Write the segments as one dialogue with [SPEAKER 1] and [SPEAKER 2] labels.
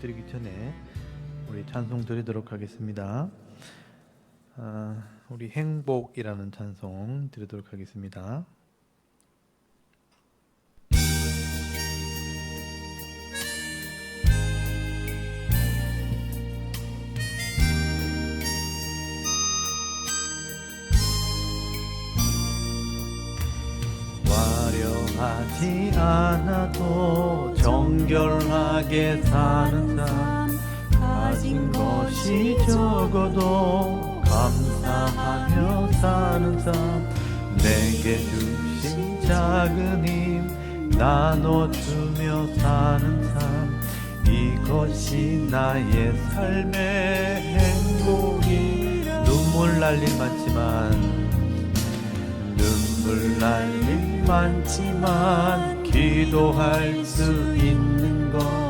[SPEAKER 1] 드리기 전에 우리 찬송 드리도록 하겠습니다. 아, 우리 행복이라는 찬송 드리도록 하겠습니다. 정결하게 사는 삶 가진 것이 적어도 감사하며 사는 삶 내게 주신 작은 힘 나눠주며 사는 삶 이것이 나의 삶의 행복이. 눈물 날 일 많지만 눈물 날 일 많지만 기도할 수 있는 것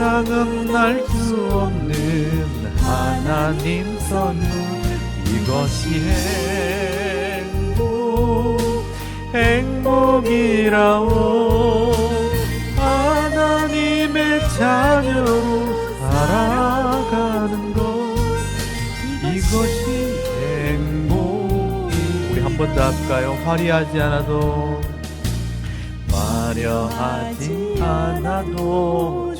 [SPEAKER 1] 세상은 알수 없는 하나님 선물 이것이 행복 행복이라오. 하나님의 자녀로 살아가는 것 이것이 행복이 우리 한 번 더 할까요? 화려하지 않아도 화려하지 않아도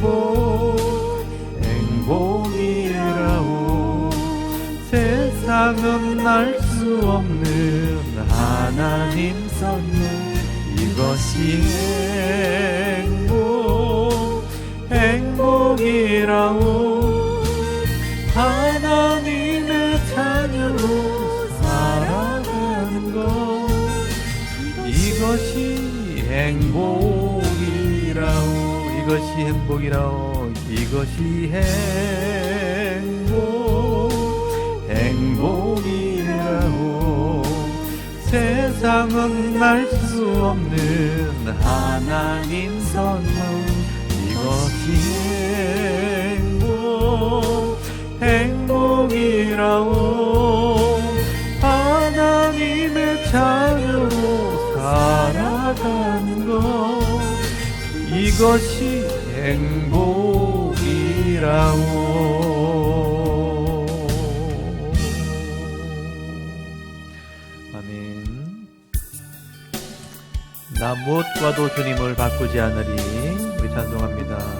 [SPEAKER 1] 행복 행복이라오 세상은 알 수 없는 하나님 선물 이것이 행복 행복이라오 하나님의 자녀로 살아가는 것. 이것이 행복이라오 이것이 행복이라오 이것이 행복. 행복이라오. 세상은 알 수 없는 하나님 선물. 이것이 행복. 행복이라오. 하나님의 자녀로 살아가는 것. 이것이 행복이라오. 아멘. 나 무엇과도 주님을 바꾸지 않으리. 우리 찬송합니다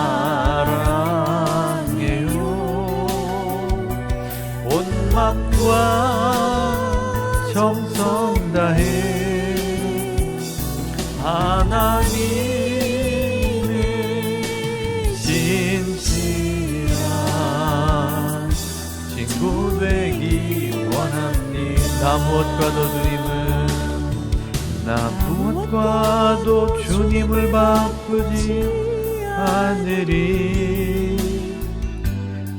[SPEAKER 1] 사랑과 정성 다해 하나님의 진실한 친구 되기 원합니다. 무엇과도 주님을 나 무엇과도 주님을 바쁘지 않으리.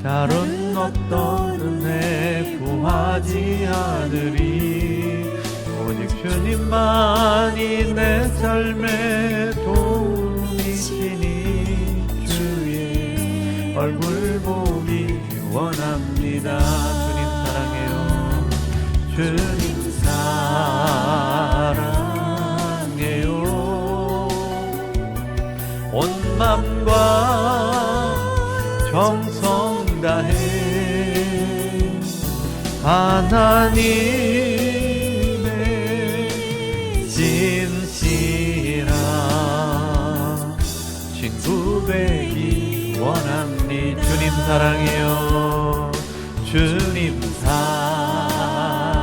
[SPEAKER 1] 다른 어떤 은혜 구하지 않으리. 오직 주님만이 내 삶의 도움이시니 주의 얼굴 보기 원합니다. 주님 사랑해요. 주 하나님의 진실한 친구 되기 원합니 주님 사랑해요. 주님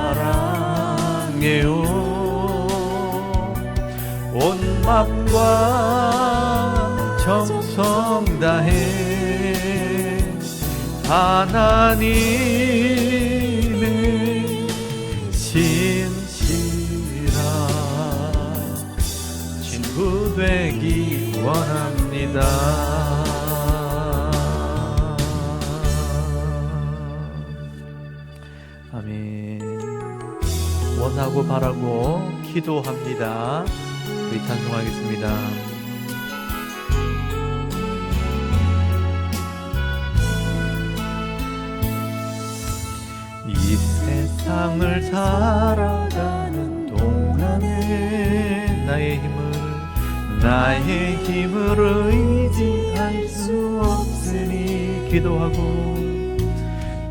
[SPEAKER 1] 사랑해요. 온 맘과 정성 다해 하나님 원합니다. 아멘. 원하고 바라고 기도합니다. 우리 찬송하겠습니다. 이 세상을 살아가는 동안에 나의 힘을 나의 힘을 의지할 수 없으니 기도하고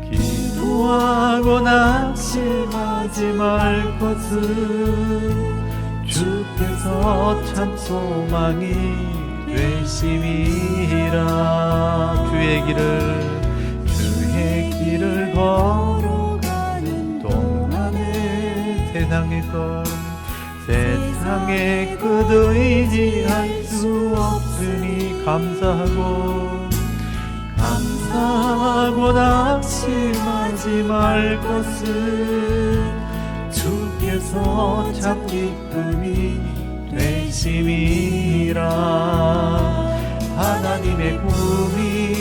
[SPEAKER 1] 기도하고 낙심하지 말 것은 주께서 참 소망이 되심이라. 주의 길을 주의 길을 걸어가는 동안에 세상의 것 세상의 끝 의지할 수 없으니 감사하고 감사하고 낙심하지 말 것은 주께서 참 기쁨이 되심이라. 하나님의 꿈이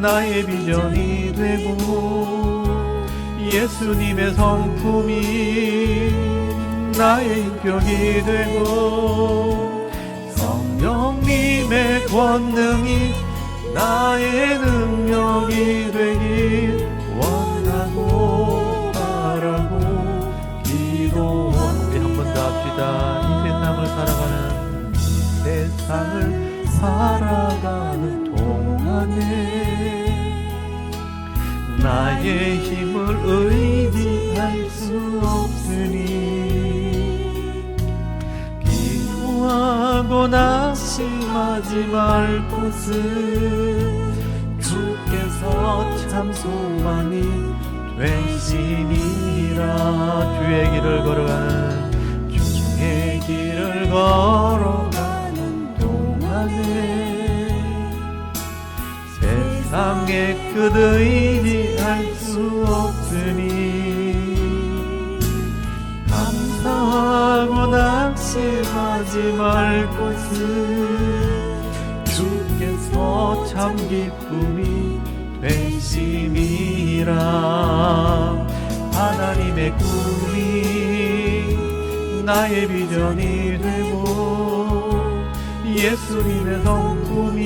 [SPEAKER 1] 나의 비전이 되고 예수님의 성품이 나의 인격이 되고 성령님의 권능이 나의 능력이 되길 원하고 바라고 기도하고 우리 한 번 더 합시다. 이 세상을 살아가는 이 세상을 살아가는 동안에 나의 힘을 의지할 수 없으니 기도하고 낙심하지 말 것은 주께서 참 소망이 되시니라. 주의 길을 걸어가는 주의 길을 걸어가는 동안에 세상의 끝 의지할 수 없으 낙심하지 말 것은 주께서 참 기쁨이 되심이라. 하나님의 꿈이 나의 비전이 되고 예수님의 성품이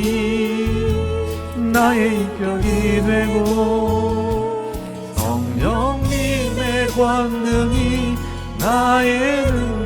[SPEAKER 1] 나의 인격이 되고 성령님의 권능이 나의 능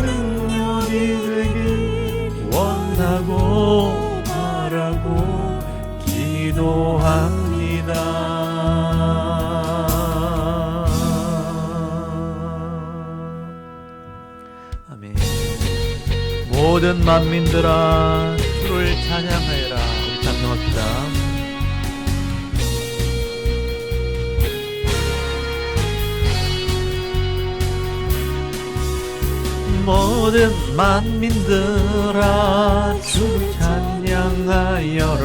[SPEAKER 1] 모든 만민들아 주를 찬양하여라. 우리 찬송합시다. 모든 만민들아 주를 찬양하여라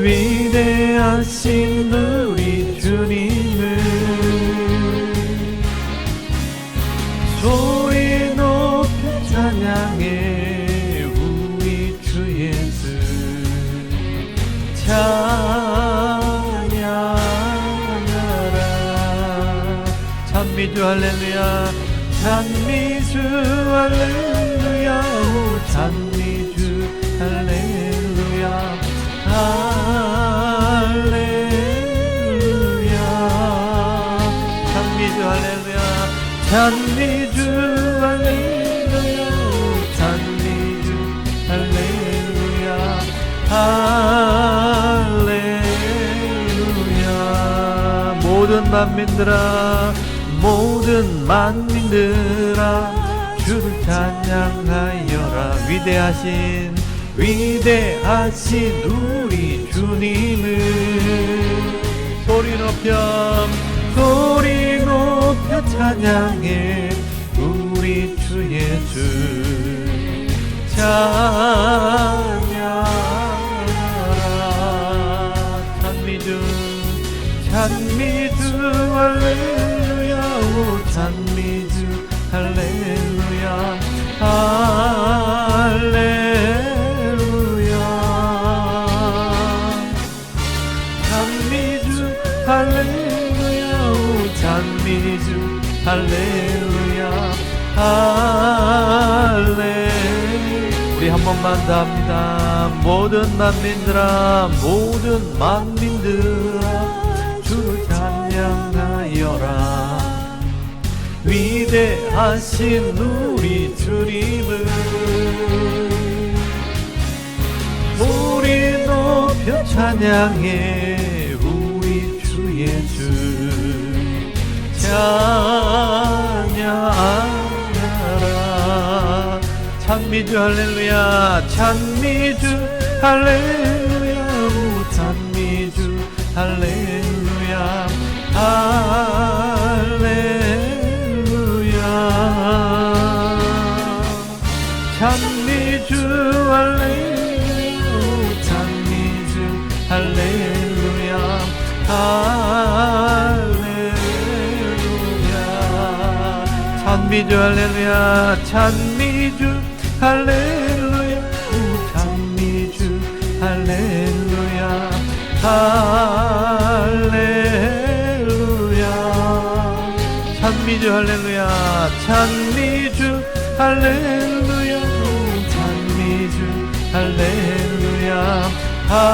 [SPEAKER 1] 위대하신 우리 주님 할렐루야. 찬미주 할렐루야. 오 찬미주 할렐루야. 할렐루야. 찬미주 할렐루야. 찬미주 할렐루야. 찬미주 할렐루야. 할렐루야. 모든 만민들아 모든 만민들아 주를 찬양하여라. 위대하신 위대하신 우리 주님을 소리 높여 소리 높여 찬양해. 우리 주 예수 찬양하라. 찬미주 찬미주 오 찬미주 할렐루야 할렐루야. 찬미주 할렐루야 오 찬미주 할렐루야 할렐 우리 한 번만 더 합니다. 모든 만민들아 모든 만민들아 주를 찬양하여라 위대하신 우리 주님을 소리 높여 찬양해 우리 주 예수. 찬양하라. 찬미주 할렐루야. 찬미주 할렐루야. 오 찬미주 할렐루야. 할 할렐루야 오 찬미주 할렐루야 할렐루야 찬미주 할렐루야 찬미주 할렐루야 오 찬미주 할렐루야 할렐루야. 찬미주 할렐루야 찬미주 할렐루야 할렐루야 할렐루야.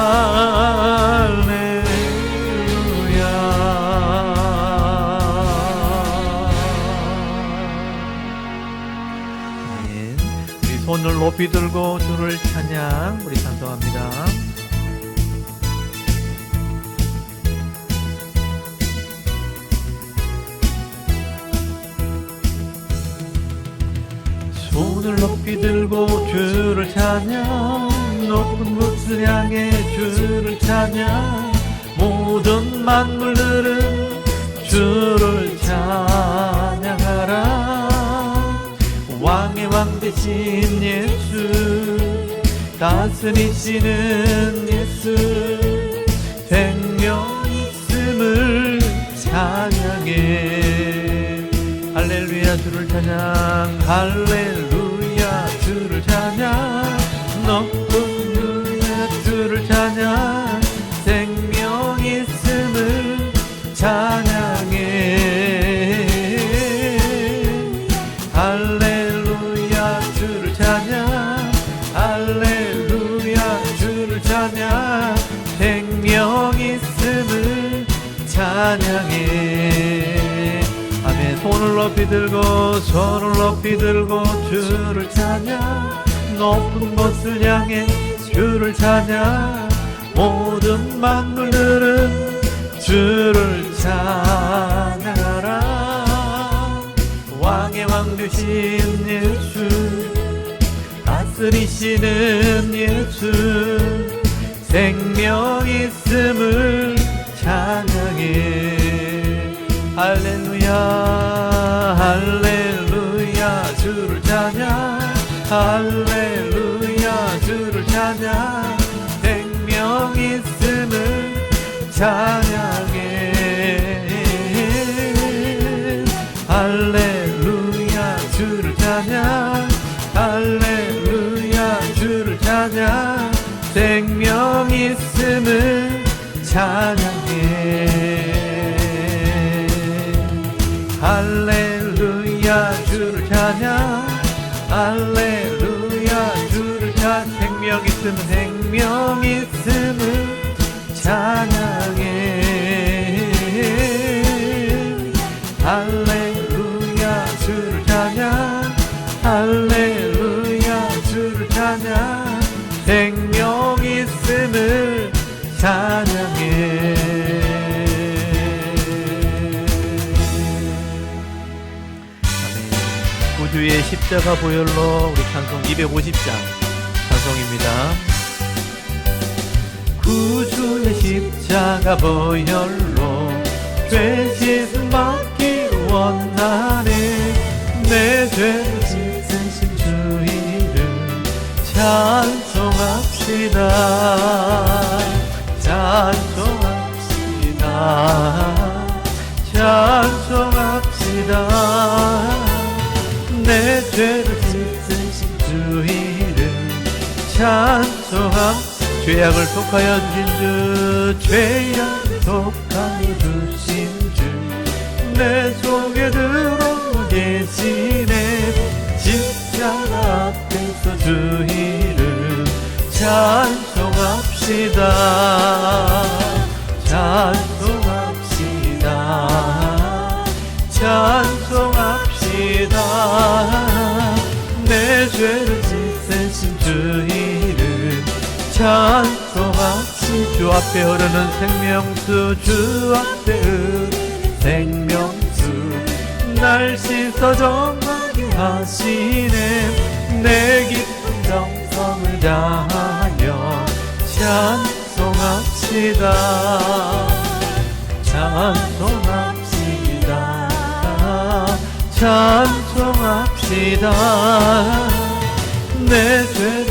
[SPEAKER 1] 우리 손을 높이 들고 주를 찬양 우리 찬송합니다. 손을 높이 들고 주를 찬양 곳을 향해 주를 찬양 모든 만물들은 주를 찬양하라. 왕의 왕 대신 예수 다스리시는 예수 생명 있음을 찬양해. 할렐루야 주를 찬양. 할렐루야 높이 들고 손을 높이 들고 주를 찬양 높은 곳을 향해 주를 찬양 모든 만물들은 주를 찬양하라. 왕의 왕 되신 예수 다스리시는 예수 생명 있음을 찬양해. 할렐루야 찬양 할렐루야. 주를 찬양. 생명 있음을 찬양해. 할렐루야. 주를 찬양. 할렐루야. 주를 찬양. 생명 있음을 찬양해. 할렐루야. 주를 찬양 있음은 생명 있음을 찬양해. 할렐루야 주를 찬양. 할렐루야 주를 찬양. 생명 있음을 찬양해. 구주의 십자가 보혈로 우리 찬송 250장 찬송입니다. 구주의 십자가 보혈로 죄 씻음 받기 원하네. 내 죄를 씻으신 주 이름 찬송합시다. 찬송합시다. 찬송합시다. 내 죄를 씻으신 주 이름 찬송합 죄악을 속하여 주신 주 죄악을 속하여 주신 주. 내 속에 들어와 계시네 십자가 앞에서 주 이름 찬송합시다 찬송합시 주 앞에 흐르는 생명수 주 앞에 생명수. 날 씻어 정하게 하시네. 내 깊은 정성을 다하여 찬송합시다. 찬송합시다. 찬송합시다. 내 죄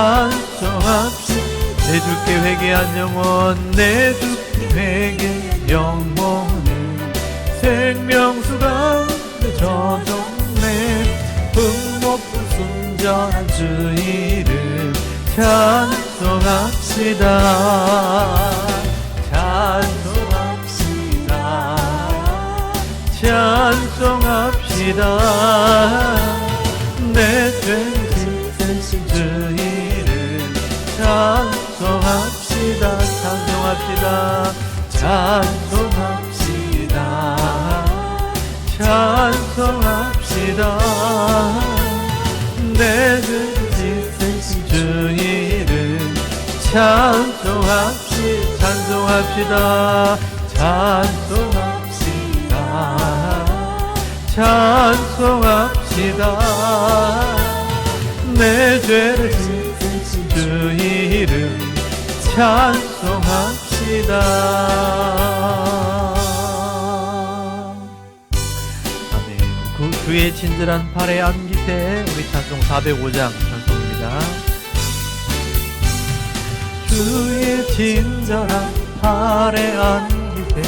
[SPEAKER 1] 찬송합시다. 내 주께 회개한 영혼 내 주께 회개한 영혼은 생명수 가운데 저종네. 흠없고 순전한 주 이름 찬송합시다. 찬송합시다. 찬송합시다. 내 죄 찬송합시다. 찬송합시다. 찬송합시다. 찬송합시다. 내 씻으신 주 이름 찬송합시 찬송합시다. 찬송합시다. 찬송합시다. 내 죄를 씻으신 주 이름 찬송합시다. 아멘. 그 주의 친절한 팔에 안기세 우리 찬송 405장 찬송입니다. 주의 친절한 팔에 안기세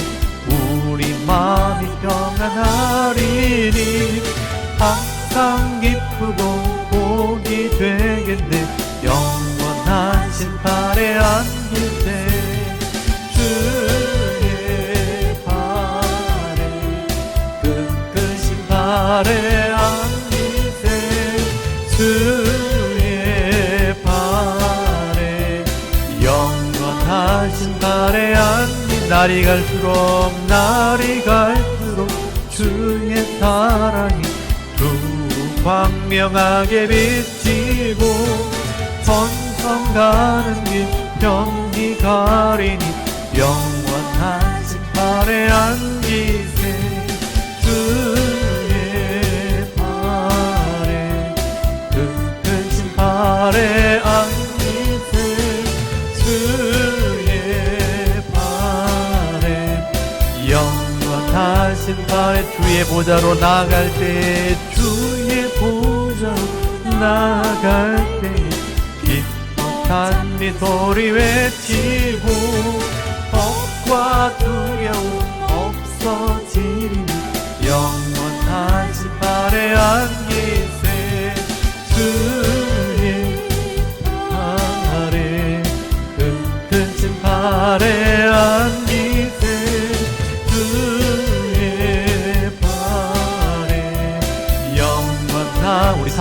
[SPEAKER 1] 우리 마음이 평안하리니 항 날이 갈수록 날이 갈수록 주의 사랑이 두 광명하게 비치고 번성 가는 길 병이 가리니 영원하신 발에 안기 발에 주의 보좌로 나갈 때 주의 보좌로 나갈 때 기뻐한 네 소리 외치고 겁과 두려움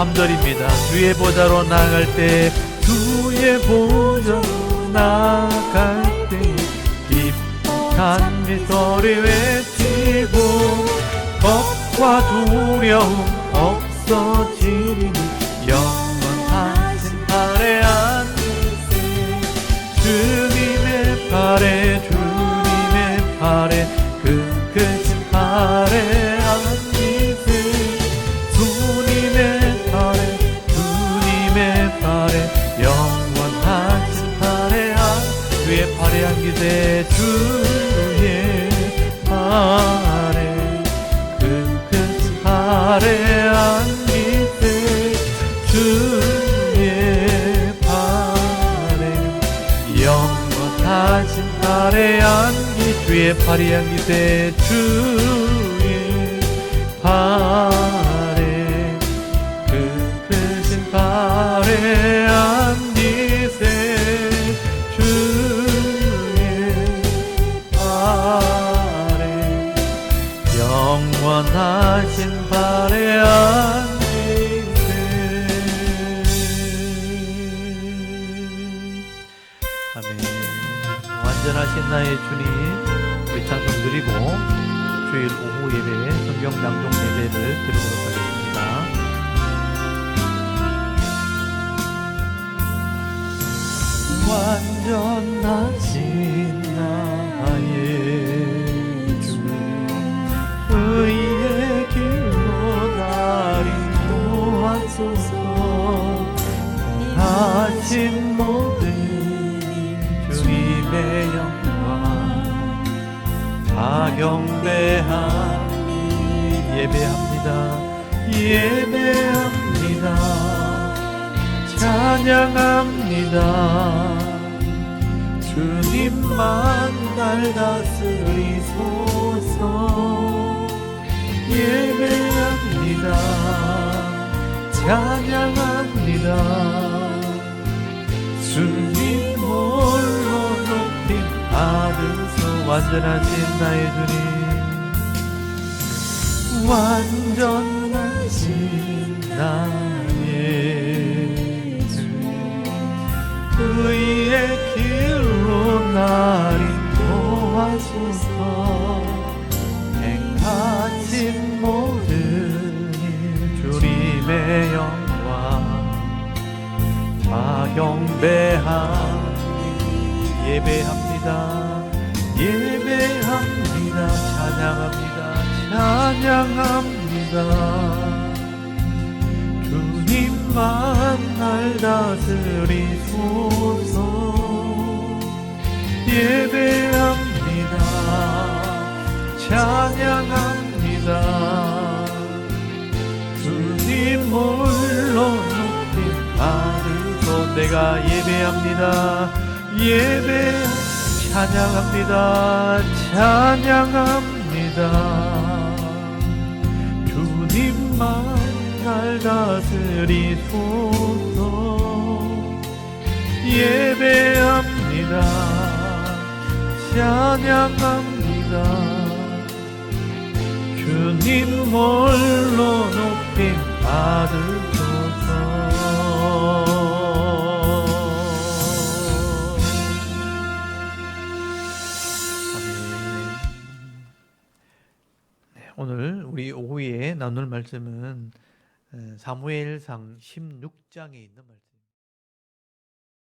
[SPEAKER 1] 3절입니다. 주의 보좌로 나갈 때 주의 보좌로 나갈 때 기뻐한 미소리 외치고 겁과 두려움 없어지 발에 안기 주의 발에 안기세 주의 발 낭독 예배를 드리도록 하겠습니다. 완전하신 나의. 하신 모든 주님의 영광 다 경배하니 예배합니다. 예배합니다. 찬양합니다. 주님만 날 다스리소서. 예배합니다. 찬양합니다. 주님 홀로 높임 받으소 완전하신 나의 주님 완전하신 나의 주님 의의 길로 날 인도하소서. 행하신 모든 일 주님의 영광 다 경배하니 예배합니다. 예배합니다. 찬양합니다 찬양합니다. 주님만 날 다스리소서. 예배합니다. 찬양합니다. 주님 홀로 높임 받으소. 내가 예배합니다. 예배 찬양합니다. 찬양합니다 다스리소서 예배합니다. 찬양합니다. 주님 홀로 높임 받으소서? 아멘. 오늘 우리 오후에 나눌 말씀은 에, 사무엘상 16장에 있는 말씀.